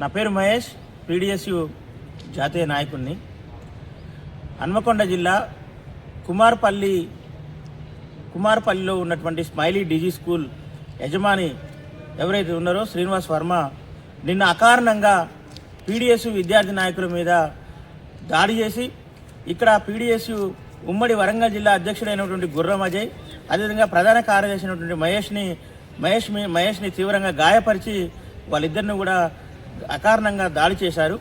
నా పేరు మహేష్ పీడిఎస్యు జాతీయ నాయకుడిని హన్మకొండ జిల్లా కుమార్పల్లి కుమార్పల్లిలో ఉన్నటువంటి స్మైలీ డిజీ స్కూల్ యజమాని ఎవరైతే ఉన్నారో శ్రీనివాస్ వర్మ నిన్న అకారణంగా పీడిఎస్యు విద్యార్థి నాయకుల మీద దాడి చేసి ఇక్కడ పీడిఎస్యు ఉమ్మడి వరంగల్ జిల్లా అధ్యక్షుడైనటువంటి గుర్రం అజయ్ అదేవిధంగా ప్రధాన కార్యదర్శి అయినటువంటి మహేష్ని మహేష్ మహేష్ని తీవ్రంగా గాయపరిచి వాళ్ళిద్దరిని కూడా అకారణంగా దాడి చేశారు.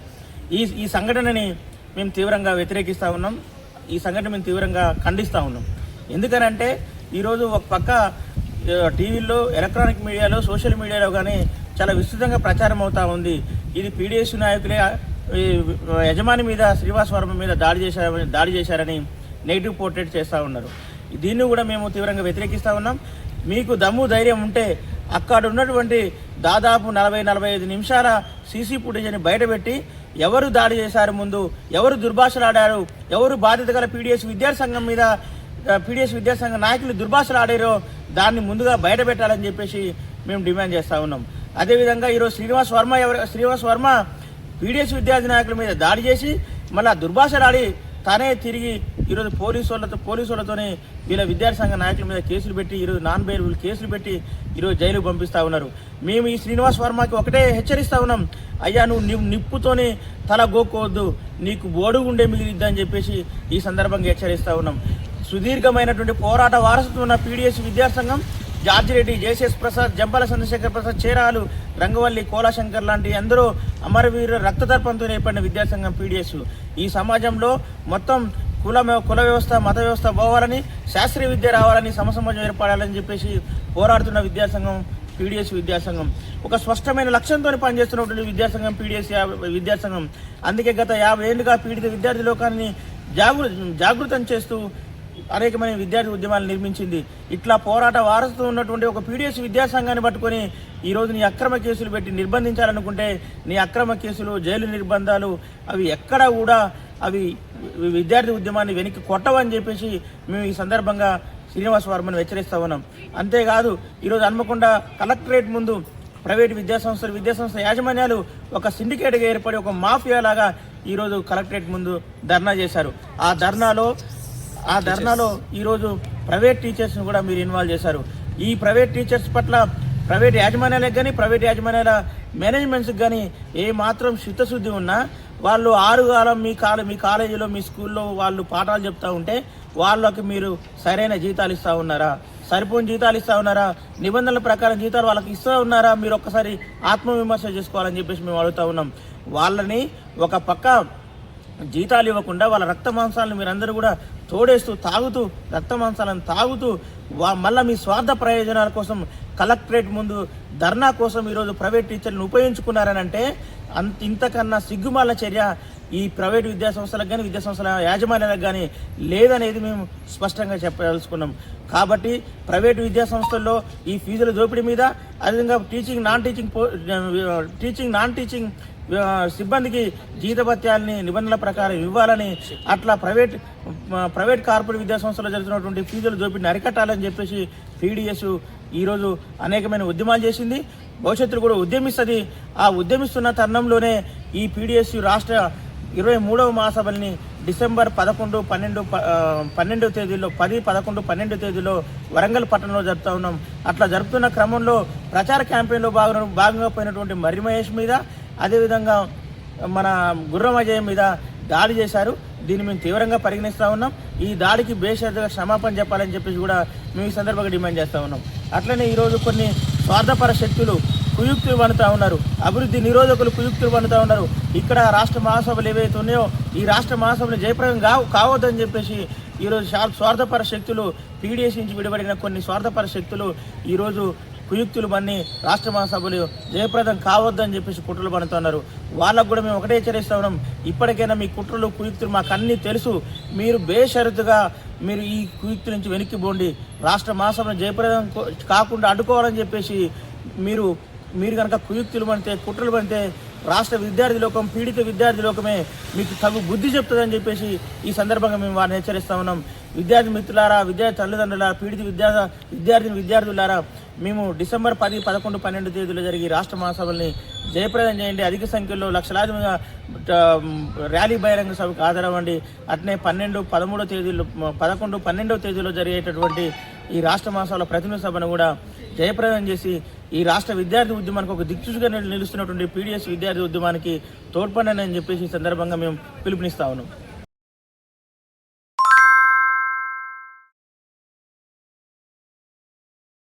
ఈ ఈ సంఘటనని మేము తీవ్రంగా వ్యతిరేకిస్తూ ఉన్నాం. ఈ సంఘటన మేము తీవ్రంగా ఖండిస్తూ ఉన్నాం. ఎందుకనంటే ఈరోజు ఒక పక్క టీవీల్లో ఎలక్ట్రానిక్ మీడియాలో సోషల్ మీడియాలో కానీ చాలా విస్తృతంగా ప్రచారం అవుతూ ఉంది. ఇది పీడిఎస్ నాయకులే యజమాని మీద శ్రీనివాస్ వర్మ మీద దాడి చేశారని దాడి చేశారని నెగిటివ్ పోర్ట్రేట్ చేస్తూ ఉన్నారు. దీన్ని కూడా మేము తీవ్రంగా వ్యతిరేకిస్తూ ఉన్నాం. మీకు దమ్ము ధైర్యం ఉంటే అక్కడ ఉన్నటువంటి దాదాపు నలభై నలభై ఐదు నిమిషాల సీసీ ఫుటేజ్ని బయటపెట్టి ఎవరు దాడి చేశారు ముందు ఎవరు దుర్భాషలాడారు ఎవరు బాధ్యత గల పీడిఎస్ విద్యాసంఘం మీద పీడిఎస్ విద్యాసంఘ నాయకులు దుర్భాషలు ఆడారో దాన్ని ముందుగా బయట పెట్టాలని చెప్పేసి మేము డిమాండ్ చేస్తూ ఉన్నాం. అదేవిధంగా ఈరోజు శ్రీనివాస్ వర్మ ఎవరు శ్రీనివాస్ వర్మ పీడిఎస్ విద్యార్థి నాయకుల మీద దాడి చేసి మళ్ళీ దుర్భాషలు ఆడి తానే తిరిగి ఈరోజు పోలీసు వాళ్ళతో పోలీసు వాళ్ళతోనే వీళ్ళ విద్యార్థి సంఘ నాయకుల మీద కేసులు పెట్టి ఈరోజు నాన్ బెయిల్ కేసులు పెట్టి ఈరోజు జైలుకు పంపిస్తూ ఉన్నారు. మేము ఈ శ్రీనివాస్ వర్మకి ఒకటే హెచ్చరిస్తా ఉన్నాం. అయ్యా నువ్వు నిప్పుతోనే తల గోక్కోవద్దు. నీకు బోడుగుండే మిగిలిద్దని చెప్పేసి ఈ సందర్భంగా హెచ్చరిస్తా ఉన్నాం. సుదీర్ఘమైనటువంటి పోరాట వారసత్వం ఉన్న పీడిఎస్ విద్యాసంఘం జార్జి రెడ్డి జేసీఎస్ ప్రసాద్ జంపాల చంద్రశేఖర్ ప్రసాద్ చేరాలు రంగవల్లి కోలాశంకర్ లాంటి ఎందరో అమరవీరు రక్తదర్పంతో ఏర్పడిన విద్యాసంఘం పీడిఎస్. ఈ సమాజంలో మొత్తం కుల కుల వ్యవస్థ మత వ్యవస్థ పోవాలని శాస్త్రీయ విద్య రావాలని సమసమాజం ఏర్పడాలని చెప్పేసి పోరాడుతున్న విద్యాసంఘం పీడిఎస్ విద్యాసంఘం. ఒక స్పష్టమైన లక్ష్యంతో పనిచేస్తున్నటువంటి విద్యాసంఘం పీడిఎస్ విద్యాసంఘం. అందుకే గత యాభై ఏళ్ళుగా పీడిత విద్యార్థి లోకాన్ని జాగృ జాగృతం చేస్తూ అనేకమైన విద్యార్థి ఉద్యమాలు నిర్మించింది. ఇట్లా పోరాట వారసత్వం ఉన్నటువంటి ఒక పీడిఎస్ విద్యాసంఘాన్ని పట్టుకొని ఈ నీ అక్రమ కేసులు పెట్టి నిర్బంధించాలనుకుంటే నీ అక్రమ కేసులు జైలు నిర్బంధాలు అవి ఎక్కడా కూడా అవి విద్యార్థి ఉద్యమాన్ని వెనక్కి కొట్టవని చెప్పేసి మేము ఈ సందర్భంగా శ్రీనివాస్ వర్మను హెచ్చరిస్తా ఉన్నాం. అంతేకాదు ఈరోజు హన్మకొండ కలెక్టరేట్ ముందు ప్రైవేట్ విద్యాసంస్థలు విద్యాసంస్థ యాజమాన్యాలు ఒక సిండికేట్గా ఏర్పడి ఒక మాఫియా లాగా ఈరోజు కలెక్టరేట్ ముందు ధర్నా చేశారు. ఆ ధర్నాలో ఆ ధర్నాలో ఈరోజు ప్రైవేట్ టీచర్స్ని కూడా మీరు ఇన్వాల్వ్ చేశారు. ఈ ప్రైవేట్ టీచర్స్ పట్ల ప్రైవేట్ యాజమాన్యాలకు కానీ ప్రైవేట్ యాజమాన్యాల మేనేజ్మెంట్స్కి కానీ ఏ మాత్రం చిత్తశుద్ధి ఉన్నా వాళ్ళు ఆరు కాలం మీ కాలే మీ కాలేజీలో మీ స్కూల్లో వాళ్ళు పాఠాలు చెప్తూ ఉంటే వాళ్ళకి మీరు సరైన జీతాలు ఇస్తూ ఉన్నారా? సరిపోని జీతాలు ఇస్తూ ఉన్నారా? నిబంధనల ప్రకారం జీతాలు వాళ్ళకి ఇస్తూ ఉన్నారా? మీరు ఒక్కసారి ఆత్మవిమర్శ చేసుకోవాలని చెప్పేసి మేము అడుగుతూ ఉన్నాం. వాళ్ళని ఒక పక్క జీతాలు ఇవ్వకుండా వాళ్ళ రక్త మాంసాలను మీరందరూ కూడా తోడేస్తూ తాగుతూ రక్త మాంసాలను తాగుతూ మళ్ళీ మీ స్వార్థ ప్రయోజనాల కోసం కలెక్టరేట్ ముందు ధర్నా కోసం ఈరోజు ప్రైవేట్ టీచర్లను ఉపయోగించుకున్నారని అంటే అంత ఇంతకన్నా సిగ్గుమాల చర్య ఈ ప్రైవేట్ విద్యాసంస్థలకు కానీ విద్యాసంస్థల యాజమాన్యాలకు కానీ లేదనేది మేము స్పష్టంగా చెప్పదలుచుకున్నాం. కాబట్టి ప్రైవేట్ విద్యాసంస్థల్లో ఈ ఫీజుల దోపిడీ మీద అదేవిధంగా టీచింగ్ నాన్ టీచింగ్ పో- టీచింగ్ నాన్ టీచింగ్ సిబ్బందికి జీతభత్యాలని నిబంధనల ప్రకారం ఇవ్వాలని అట్లా ప్రైవేట్ ప్రైవేట్ కార్పొరేట్ విద్యాసంస్థలో జరుగుతున్నటువంటి ఫీజులు దోపిడిని అరికట్టాలని చెప్పేసి పీడిఎస్ ఈరోజు అనేకమైన ఉద్యమాలు చేసింది. భవిష్యత్తులో కూడా ఉద్యమిస్తుంది. ఆ ఉద్యమిస్తున్న తరుణంలోనే ఈ పీడిఎస్ రాష్ట్ర ఇరవై మూడవ మహాసభల్ని డిసెంబర్ పదకొండు పన్నెండు ప- పన్నెండు తేదీలో పది పదకొండు పన్నెండు తేదీలో వరంగల్ పట్టణంలో జరుపుతా ఉన్నాం. అట్లా జరుపుతున్న క్రమంలో ప్రచార క్యాంపెయిన్లో భాగం భాగంగా పోయినటువంటి మర్రి మహేష్ మీద అదేవిధంగా మన గుర్రం అజయం మీద దాడి చేశారు. దీన్ని మేము తీవ్రంగా పరిగణిస్తూ ఉన్నాం. ఈ దాడికి బేషరతుగా క్షమాపణ చెప్పాలని చెప్పేసి కూడా మేము ఈ సందర్భంగా డిమాండ్ చేస్తూ ఉన్నాం. అట్లనే ఈరోజు కొన్ని స్వార్థపర శక్తులు కుయుక్తులు పడుతూ ఉన్నారు. అభివృద్ధి నిరోధకులు కుయుక్తులు పడుతూ ఉన్నారు. ఇక్కడ రాష్ట్ర మహాసభలు ఏవైతే ఉన్నాయో ఈ రాష్ట్ర మహాసభలు జయప్రదం కావు కావద్దని చెప్పేసి ఈరోజు స్వార్థపర శక్తులు పీడిఎస్ నుంచి విడబడిన కొన్ని స్వార్థపర శక్తులు ఈరోజు కుయుక్తులు బన్ని రాష్ట్ర మహాసభలు జయప్రదం కావద్దని చెప్పేసి కుట్రలు పడుతున్నారు. వాళ్ళకు కూడా మేము ఒకటే హెచ్చరిస్తా ఉన్నాం. ఇప్పటికైనా మీ కుట్రలు కుయుక్తులు మాకు అన్నీ తెలుసు. మీరు బేషరతుగా మీరు ఈ కుయుక్తుల నుంచి వెనక్కి పోండి. రాష్ట్ర మహాసభను జయప్రదం కాకుండా అడ్డుకోవాలని చెప్పేసి మీరు మీరు కనుక కుయుక్తులు పడితే కుట్రలు పడితే రాష్ట్ర విద్యార్థి లోకం పీడిత విద్యార్థి లోకమే మీకు తగు బుద్ధి చెప్తుందని చెప్పేసి ఈ సందర్భంగా మేము వారిని హెచ్చరిస్తా ఉన్నాం. విద్యార్థి మిత్రులారా విద్యార్థి తల్లిదండ్రులారా పీడిత విద్యార్థి విద్యార్థిని విద్యార్థులారా మేము డిసెంబర్ పది పదకొండు పన్నెండు తేదీలో జరిగే రాష్ట్ర మహాసభల్ని జయప్రదం చేయండి. అధిక సంఖ్యలో లక్షలాదిగా ర్యాలీ బహిరంగ సభకు హాజరవ్వండి. అట్నే పన్నెండు పదమూడో తేదీలో పదకొండు పన్నెండవ తేదీలో జరిగేటటువంటి ఈ రాష్ట్ర మహాసభల ప్రతినిధి సభను కూడా జయప్రదం చేసి ఈ రాష్ట్ర విద్యార్థి ఉద్యమానికి ఒక దిక్సూచిగా నిలుస్తున్నటువంటి పీడిఎస్ విద్యార్థి ఉద్యమానికి తోడ్పడనని చెప్పేసి ఈ సందర్భంగా మేము పిలుపునిస్తా ఉన్నాం.